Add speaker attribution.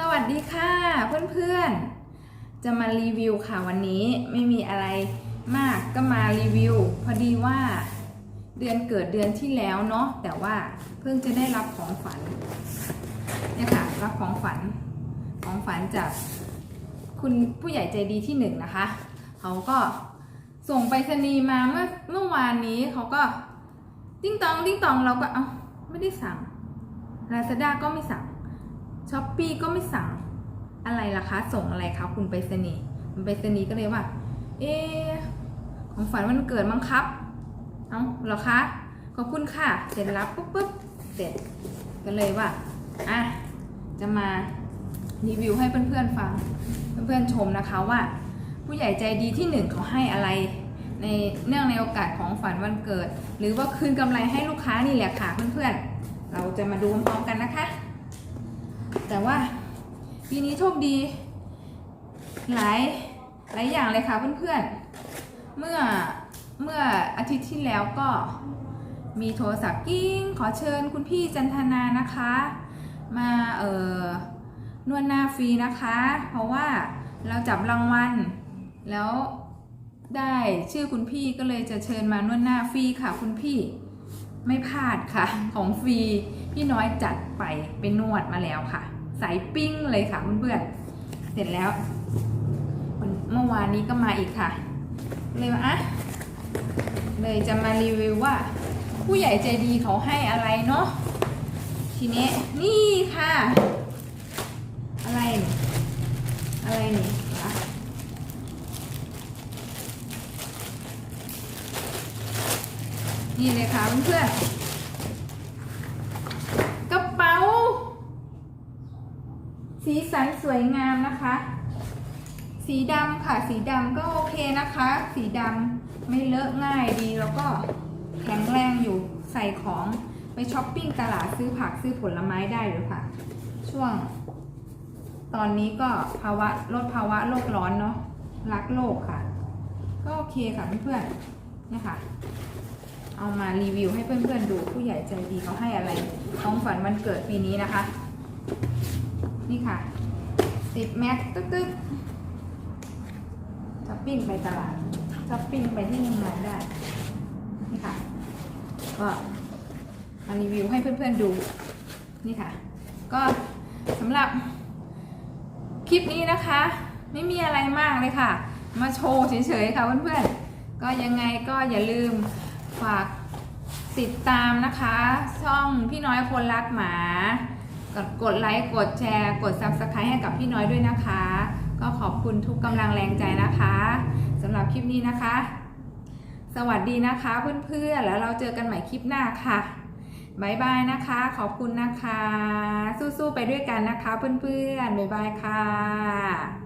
Speaker 1: สวัสดีค่ะเพื่อนๆ จะมารีวิวค่ะวันนี้ไม่มีอะไรมากก็มารีวิว พอดีว่าเดือนเกิดเดือนที่แล้วเนาะแต่ว่าเพิ่งจะได้รับของฝันเนี่ยค่ะรับของฝันของฝันจากคุณผู้ใหญ่ใจดีที่หนึ่งนะคะ เขาก็ส่งไปรษณีย์มาเมื่อเมื่อวานนี้เขาก็ติ้งตองติ้งตองเราก็เอ้าไม่ได้สั่ง Lazada ก็ไม่สั่ง ช้อปปีก็ไม่สั่งอะไรล่ะคะ ส่งอะไรคะคุณไปรษณีย์คุณไปรษณีย์ก็เลยว่า เอของฝันวันเกิดมั้งครับ เอ้าเหรอคะ ขอบคุณค่ะ เสร็จรับปุ๊บปุ๊บเสร็จก็เลยว่า อะ จะมารีวิวให้เพื่อนๆฟัง เพื่อนๆชมนะคะว่า ผู้ใหญ่ใจดีที่หนึ่งเขาให้อะไร ในเนื่องในโอกาสของฝันวันเกิด หรือว่าคืนกำไรให้ลูกค้านี่แหละค่ะเพื่อนๆ เราจะมาดูพร้อมๆกันนะคะ แต่ว่าปีนี้โชคดี หลายหลายอย่างเลยค่ะเพื่อนๆ เมื่อเมื่ออาทิตย์ที่แล้วก็มีโทรศัพท์กิ้ง ขอเชิญคุณพี่จันทนานะคะ มาเอ่อนวดหน้าฟรีนะคะ เพราะว่าเราจับรางวัลแล้วได้ชื่อคุณพี่ก็เลยจะเชิญมานวดหน้าฟรีค่ะคุณพี่ ไม่พลาดค่ะ ของฟรีพี่น้อยจัดไปไปนวดมาแล้วค่ะ สายปิ้งเลยค่ะเพื่อนๆเสร็จแล้วเมื่อวานนี้ก็มาอีกค่ะ เลยว่าอะเลยจะมารีวิวว่า ผู้ใหญ่ใจดีเขาให้อะไรเนาะทีนี้นี่ค่ะ อะไรนี่อะไรนี่คะ นี่เลยค่ะเพื่อนๆกระเป๋า สีสันสวยงามนะคะ สีดำค่ะ สีดำก็โอเคนะคะ สีดำไม่เลอะง่ายดีแล้วก็แข็งแรงอยู่ใส่ของไปช้อปปิ้งตลาดซื้อผักซื้อผลไม้ได้เลยค่ะ ช่วง ตอนนี้ก็ภาวะลดภาวะโลกร้อนเนาะรักโลกค่ะ ก็โอเคค่ะเพื่อนๆนี่ค่ะ เอามารีวิวให้เพื่อนๆดูผู้ใหญ่ใจดีเขาให้อะไรของฝันวันเกิดปีนี้นะคะ นี่ค่ะ ติดแม็กตึ๊กตึ๊กช้อปปิ้งไปตลาดช้อปปิ้งไปที่โรงงานได้ นี่ค่ะ ก็มารีวิวให้เพื่อนๆดู นี่ค่ะ ก็สำหรับคลิปนี้นะคะ ไม่มีอะไรมากเลยค่ะ มาโชว์เฉยๆค่ะเพื่อนๆ ก็ยังไงก็อย่าลืม ฝากติดตามนะคะ ช่องพี่น้อยคนรักหมา กดกดไลค์กดแชร์ กด Subscribe ให้กับพี่น้อยด้วยนะคะ ก็ขอบคุณทุกกำลังแรงใจนะคะสำหรับคลิปนี้นะคะ สวัสดีนะคะเพื่อนๆแล้วเราเจอกันใหม่คลิปหน้าค่ะบายบายนะคะ ขอบคุณนะคะ สู้ๆไปด้วยกันนะคะ เพื่อนๆบ๊ายบายค่ะ